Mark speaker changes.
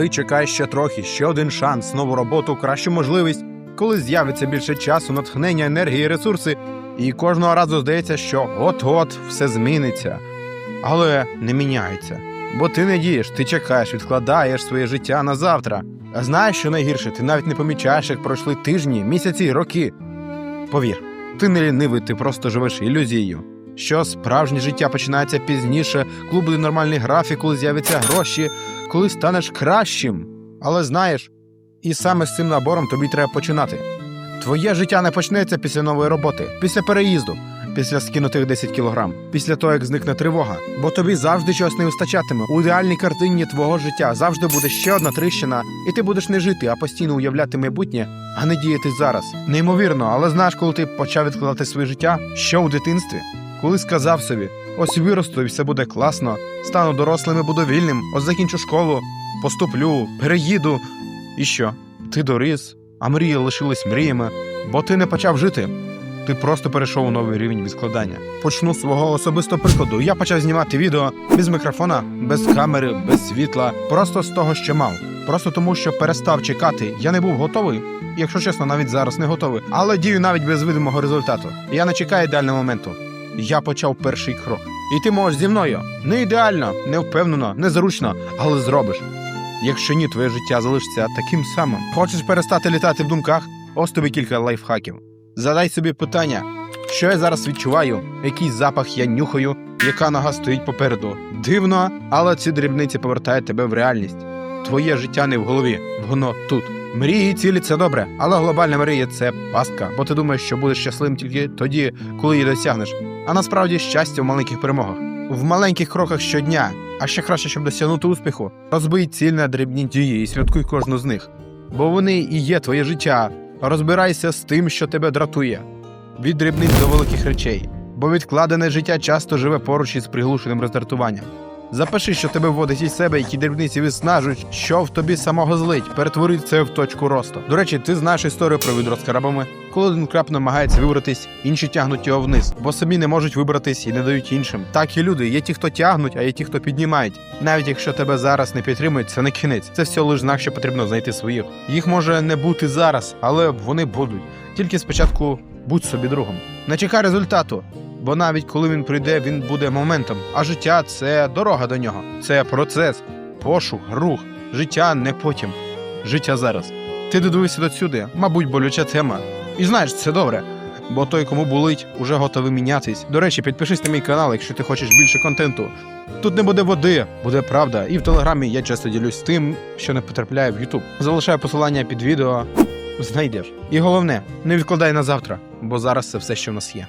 Speaker 1: Ти чекаєш ще трохи, ще один шанс, нову роботу, кращу можливість, коли з'явиться більше часу, натхнення, енергії, ресурси, і кожного разу здається, що от-от все зміниться. Але не міняється. Бо ти не дієш, ти чекаєш, відкладаєш своє життя на завтра. А знаєш, що найгірше, ти навіть не помічаєш, як пройшли тижні, місяці, роки. Повір, ти не лінивий, ти просто живеш ілюзією. Що справжнє життя починається пізніше, коли буде нормальний графік, коли з'являться гроші, коли станеш кращим. Але знаєш, і саме з цим набором тобі треба починати. Твоє життя не почнеться після нової роботи, після переїзду, після скинутих 10 кілограм, після того, як зникне тривога. Бо тобі завжди чогось не вистачатиме. У ідеальній картині твого життя завжди буде ще одна тріщина, і ти будеш не жити, а постійно уявляти майбутнє, а не діяти зараз. Неймовірно, але знаєш, коли ти почав відкладати своє життя ще у дитинстві, коли сказав собі: ось виросту і все буде класно, стану дорослим і буду вільним, ось закінчу школу, поступлю, переїду. І що? Ти доріс, а мрії лишились мріями, бо ти не почав жити. Ти просто перейшов у новий рівень відкладання. Почну з свого особистого прикладу. Я почав знімати відео без мікрофона, без камери, без світла, просто з того, що мав. Просто тому, що перестав чекати. Я не був готовий. Якщо чесно, навіть зараз не готовий. Але дію навіть без видимого результату. Я не чекаю ідеального моменту. Я почав перший крок. І ти можеш зі мною. Не ідеально, не впевнено, незручно, але зробиш. Якщо ні, твоє життя залишиться таким самим. Хочеш перестати літати в думках? Ось тобі кілька лайфхаків. Задай собі питання, що я зараз відчуваю, який запах я нюхаю, яка нога стоїть попереду. Дивно, але ці дрібниці повертають тебе в реальність. Твоє життя не в голові, воно тут. Мрії цілі це добре, але глобальна мрія це пастка, бо ти думаєш, що будеш щасливим тільки тоді, коли її досягнеш. А насправді щастя в маленьких перемогах, в маленьких кроках щодня. А ще краще, щоб досягнути успіху, розбий ціль на дрібні дії і святкуй кожну з них. Бо вони і є твоє життя. Розбирайся з тим, що тебе дратує. Від дрібних до великих речей. Бо відкладене життя часто живе поруч із приглушеним роздратуванням. Запиши, що тебе вводить із себе, які дрібниці виснажують, що в тобі самого злить, перетвори це в точку росту. До речі, ти знаєш історію про відро з крабами. Коли один краб намагається вибратись, інші тягнуть його вниз, бо самі не можуть вибратись і не дають іншим. Так і люди, є ті, хто тягнуть, а є ті, хто піднімають. Навіть якщо тебе зараз не підтримують, це не кінець. Це все лише знак, що потрібно знайти своїх. Їх може не бути зараз, але вони будуть. Тільки спочатку будь собі другом. Не чекай результату. Бо навіть коли він прийде, він буде моментом. А життя це дорога до нього. Це процес, пошук, рух. Життя не потім. Життя зараз. Ти додивився до сюди, мабуть, болюча тема. І знаєш, це добре. Бо той, кому болить, уже готовий мінятись. До речі, підпишись на мій канал, якщо ти хочеш більше контенту. Тут не буде води, буде правда. І в телеграмі я часто ділюсь тим, що не потрапляє в Ютуб. Залишаю посилання під відео. Знайдеш. І головне, не відкладай на завтра, бо зараз це все, що в нас є.